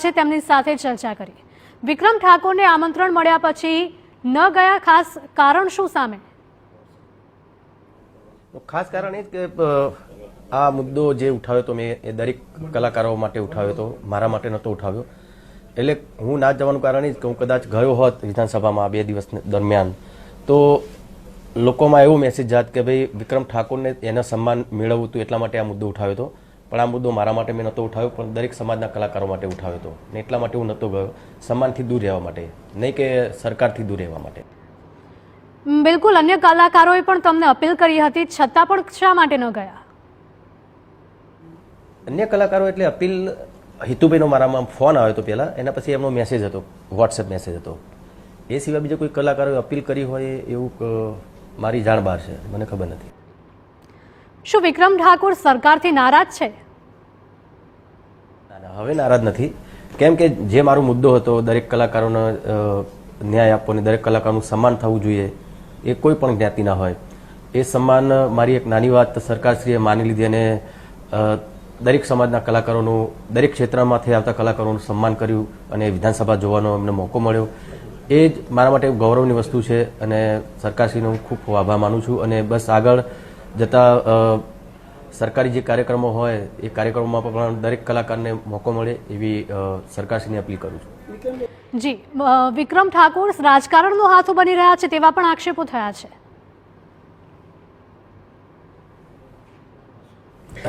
છે તેમની સાથે ચર્ચા કરી વિક્રમ ઠાકોરને આમંત્રણ મળ્યા પછી ન ગયા, ખાસ કારણ શું સામે? ખાસ કારણ એ કે આ મુદ્દો જે ઉઠાવ્યો હતો મેં એ દરેક કલાકારો માટે ઉઠાવ્યો હતો મારા માટે નહોતો ઉઠાવ્યો. એટલે હું ના જવાનું કારણ એ જ કે હું કદાચ ગયો હોત વિધાનસભામાં બે દિવસ દરમિયાન, તો લોકોમાં એવો મેસેજ જાત કે ભાઈ વિક્રમ ઠાકોરને એના સન્માન મેળવવું હતું એટલા માટે આ મુદ્દો ઉઠાવ્યો હતો પણ આ મુદ્દો મારા માટે મેં નહોતો ઉઠાવ્યો પણ દરેક સમાજના કલાકારો માટે ઉઠાવ્યો હતો ને એટલા માટે હું નહોતો ગયો. સમાનથી દૂર રહેવા માટે. નહીં કે સરકારથી દૂર રહેવા માટે. બિલકુલ. અન્ય કલાકારોએ પણ તમને અપીલ કરી હતી છતાં પણ શા માટે ન ગયા? અન્ય કલાકારો એટલે અપીલ હિતુભાઈનો મારામાં ફોન આવ્યો હતો પહેલાં. એના પછી એમનો મેસેજ હતો વોટ્સએપ મેસેજ હતો. એ સિવાય બીજા કોઈ કલાકારોએ અપીલ કરી હોય એવું મારી જાણ બહાર છે. મને ખબર નથી. શું વિક્રમ ઠાકોર સરકારથી નારાજ છે? હવે નારાજ નથી. કેમ કે જે મારો મુદ્દો હતો, દરેક કલાકારોને ન્યાય આપવો અને દરેક કલાકારનું સન્માન થવું જોઈએ, એ કોઈ પણ જ્ઞાતિના હોય. એ સન્માન મારી એક નાની વાત સરકારશ્રીએ માની લીધી અને દરેક સમાજના કલાકારોનું, દરેક ક્ષેત્રમાંથી આવતા કલાકારોનું સન્માન કર્યું અને વિધાનસભા જોવાનો એમને મોકો મળ્યો. એ જ મારા માટે ગૌરવની વસ્તુ છે અને સરકારશ્રીનો હું ખૂબ આભાર માનું છું અને બસ આગળ જતા સરકારી જે કાર્યક્રમો હોય એ કાર્યક્રમોમાં પણ દરેક કલાકારને મોકો મળે એવી સરકારશ્રીને અપીલ કરું છું. જી વિક્રમ ઠાકોર રાજકારણનો હાથો બની રહ્યા છે તેવા પણ આક્ષેપો થયા છે.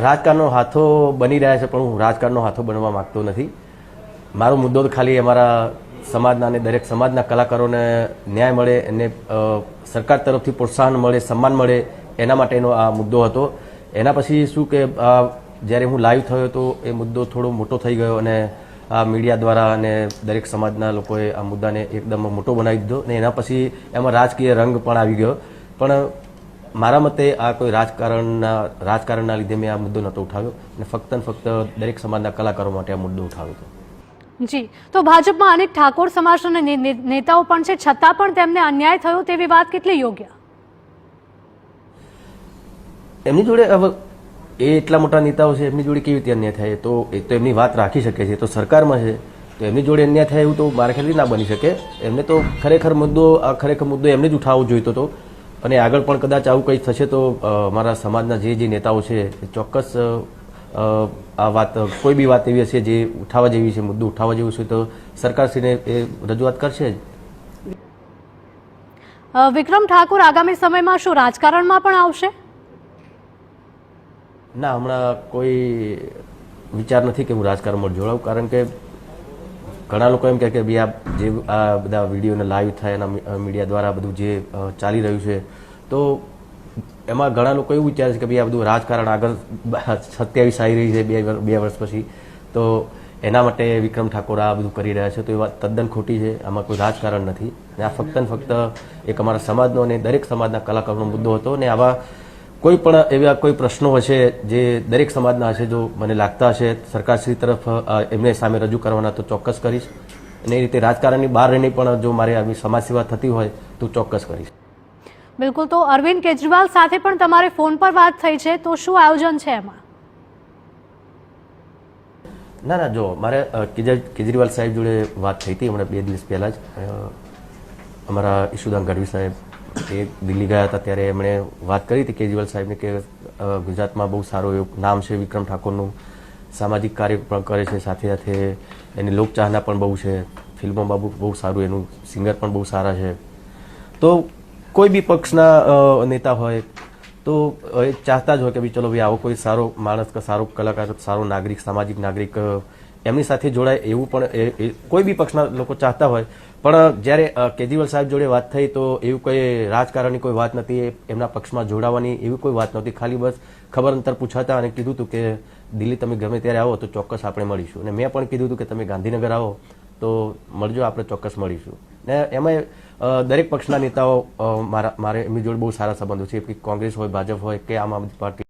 રાજકારણનો હાથો બની રહ્યા છે પણ હું રાજકારણનો હાથો બનવા માંગતો નથી. મારો મુદ્દો તો ખાલી અમારા સમાજના અને દરેક સમાજના કલાકારોને ન્યાય મળે એને સરકાર તરફથી પ્રોત્સાહન મળે સન્માન મળે એના માટેનો આ મુદ્દો હતો. એના પછી શું કે જ્યારે હું લાઈવ થયો તો એ મુદ્દો થોડો મોટો થઈ ગયો અને આ મીડિયા દ્વારા અને દરેક સમાજના લોકોએ આ મુદ્દાને એકદમ મોટો બનાવી દીધો અને એના પછી એમાં રાજકીય રંગ પણ આવી ગયો. પણ મારા મતે આ કોઈ રાજકારણના રાજકારણના લીધે મેં આ મુદ્દો નહોતો ઉઠાવ્યો અને ફક્ત ને ફક્ત દરેક સમાજના કલાકારો માટે આ મુદ્દો ઉઠાવ્યો હતો. જી. તો ભાજપમાં અનેક ઠાકોર સમાજના નેતાઓ પણ છે. છતાં પણ તેમને અન્યાય થયો તેવી વાત કેટલી યોગ્ય? એમની જોડે હવે એ એટલા મોટા નેતાઓ છે, એમની જોડે કેવી રીતે અન્યાય થાય? તો એ તો એમની વાત રાખી શકે છે તો સરકારમાં છે. તો એમની જોડે અન્યાય થાય એવું તો મારા ખ્યાલથી ના બની શકે. એમને તો ખરેખર મુદ્દો, આ ખરેખર મુદ્દો એમને જ ઉઠાવવો જોઈતો હતો અને આગળ પણ કદાચ આવું કંઈ થશે તો મારા સમાજના જે જે નેતાઓ છે, એ ચોક્કસ આ વાત, કોઈ બી વાત એવી હશે જે ઉઠાવવા જેવી છે, મુદ્દો ઉઠાવવા જેવું છે તો સરકારશ્રીને એ રજૂઆત કરશે જ. વિક્રમ ઠાકોર આગામી સમયમાં શું રાજકારણમાં પણ આવશે? ના, હમણાં કોઈ વિચાર નથી કે હું રાજકારણમાં જોડાઉં કારણ કે ઘણા લોકો એમ કહે કે ભાઈ આ જે આ બધા વિડીયોને લાઈવ થાય એના મીડિયા દ્વારા બધું જે ચાલી રહ્યું છે, તો એમાં ઘણા લોકો એવું વિચારે છે કે ભાઈ આ બધું રાજકારણ આગળ સત્યાવીસ આવી રહી છે બે બે વર્ષ પછી, તો એના માટે વિક્રમ ઠાકોર આ બધું કરી રહ્યા છે, તો એ વાત તદ્દન ખોટી છે, આમાં કોઈ રાજકારણ નથી. અને આ ફક્ત ને ફક્ત એક અમારા સમાજનો અને દરેક સમાજના કલાકારોનો મુદ્દો હતો અને આવા કોઈ પણ એવા કોઈ પ્રશ્નો હશે જે દરેક સમાજના હશે જો મને લાગતા હશે સરકારશ્રી તરફ એમને સામે રજૂ કરવાના તો ચોક્કસ કરીશ. અને એ રીતે રાજકારણની બહાર રહીને પણ જો મારે આવી સમાજ સેવા થતી હોય તો ચોક્કસ કરીશ. બિલકુલ. તો અરવિંદ કેજરીવાલ સાથે પણ તમારે ફોન પર વાત થઈ છે તો શું આયોજન છે એમાં? ના ના જો મારે કેજરીવાલ સાહેબ જોડે વાત થઈ હતી હમણાં બે દિવસ પહેલાં જ. અમારા ઈશુદાન ગઢવી સાહેબ એ દિલ્હી ગયા હતા ત્યારે એમણે વાત કરી હતી કેજરીવાલ સાહેબને કે ગુજરાતમાં બહુ સારું એવું નામ છે વિક્રમ ઠાકોરનું. સામાજિક કાર્ય પણ કરે છે, સાથે સાથે એની લોકચાહના પણ બહુ છે. ફિલ્મોમાં બહુ સારું એનું સિંગર પણ બહુ સારા છે. તો કોઈ બી પક્ષના નેતા હોય તો એ ચાહતા જ હોય કે ભાઈ ચલો ભાઈ આવો કોઈ સારો માણસ કે સારો કલાકાર, સારો નાગરિક, સામાજિક નાગરિક એમની સાથે જોડાય એવું પણ કોઈ બી પક્ષના લોકો ચાહતા હોય. પણ જ્યારે કેજરીવાલ સાહેબ જોડે વાત થઈ તો એવું કોઈ રાજકારણની કોઈ વાત નથી એમના પક્ષમાં જોડાવાની એવી કોઈ વાત નહોતી. ખાલી બસ ખબર અંતર પૂછાતા અને કીધું હતું કે, દિલ્હી તમે ગમે ત્યારે આવો તો ચોક્કસ આપણે મળીશું. અને મેં પણ કીધું હતું કે, તમે ગાંધીનગર આવો તો મળજો, આપણે ચોક્કસ મળીશું. ને એમાં દરેક પક્ષના નેતાઓ મારા, મારે એમની જોડે બહુ સારા સંબંધો છે. કોંગ્રેસ હોય, ભાજપ હોય, કે આમ આદમી પાર્ટી